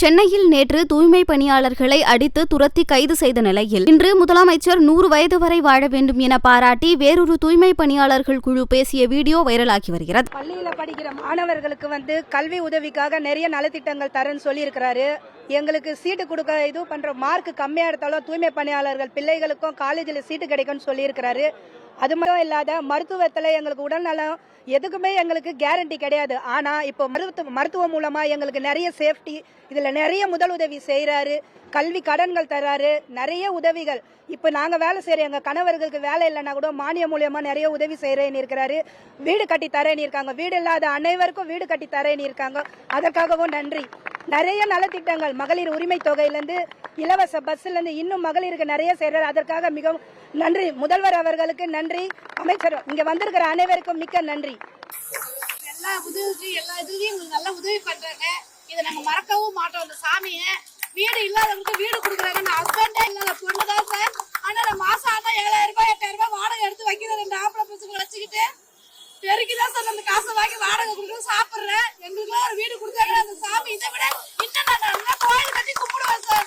சென்னையில் நேற்று தூய்மை பணியாளர்களை அடித்து துரத்தி கைது செய்த நிலையில் இன்று முதலமைச்சர் நூறு வயது வரை வாழ வேண்டும் என பாராட்டி வேறொரு தூய்மை பணியாளர்கள் குழு பேசிய வீடியோ வைரலாகி வருகிறது. பள்ளியில படிக்கிற மாணவர்களுக்கு வந்து கல்வி உதவிக்காக நிறைய நலத்திட்டங்கள் தரேன்னு சொல்லியிருக்கிறாரு. எங்களுக்கு சீட்டு கொடுக்க இது பண்ற மார்க் கம்மியா எடுத்தாலும் தூய்மை பணியாளர்கள் பிள்ளைகளுக்கும் காலேஜில் சீட்டு கிடைக்கும்னு சொல்லியிருக்கிறாரு. அது மட்டும் இல்லாத மருத்துவத்துல எங்களுக்கு உடல்நலம் எதுக்குமே எங்களுக்கு கேரண்டி கிடையாது. ஆனா இப்போ மருத்துவ மருத்துவம் மூலமா எங்களுக்கு நிறைய சேஃப்டி இதுல நிறைய முதலுதவி செய்யறாரு கல்வி கடன்கள் தராரு நிறைய உதவிகள். இப்போ நாங்க வேலை செய்யற எங்க கணவர்களுக்கு வேலை இல்லைன்னா கூட மானியம் மூலியமா நிறைய உதவி செய்யறேன்னு இருக்கிறாரு. வீடு கட்டி தரேன்னு இருக்காங்க. வீடு இல்லாத அனைவருக்கும் வீடு கட்டி தரேன்னு இருக்காங்க. அதற்காகவும் நன்றி. நிறைய நலத்திட்டங்கள். மகளிர் உரிமை தொகையிலேருந்து இலவச பஸ்ல இருந்து இன்னும் மகளிருக்கு நிறைய செய்யறாரு அதற்காக மிகவும் நன்றி. முதல்வர் அவர்களுக்கு நன்றி. அமைச்சர் இங்க வந்திருக்கிற அனைவருக்கும் மிக்க நன்றி. எல்லா உதவி எல்லா இதுலயும் எங்களுக்கு நல்லா உதவி பண்றாங்க. இதை நாங்க மறக்கவும் மாட்டோம். அந்த சாமியை வீடு இல்லாதவங்களுக்கு வீடு கொடுக்குறாங்க. நான் ஹஸ்பண்டே இல்லாத பொண்ணு தான் சார் ஆனா நான் மாசம் ஆனா ஏழாயிரம் ரூபாய் எட்டாயிரம் ரூபாய் வாடகை எடுத்து வைக்கிற ரெண்டு ஆம்பளை பசங்க வச்சுக்கிட்டு பெருக்கி தான் சார் அந்த காசை வாங்கி வாடகை கொடுத்து சாப்பிடுறேன். எங்களுக்குலாம் ஒரு வீடு கொடுத்தாங்க அந்த சாமி இதை விட இன்னும் நான் நல்லா கோயில் கட்டி கும்பிடுவேன் சார்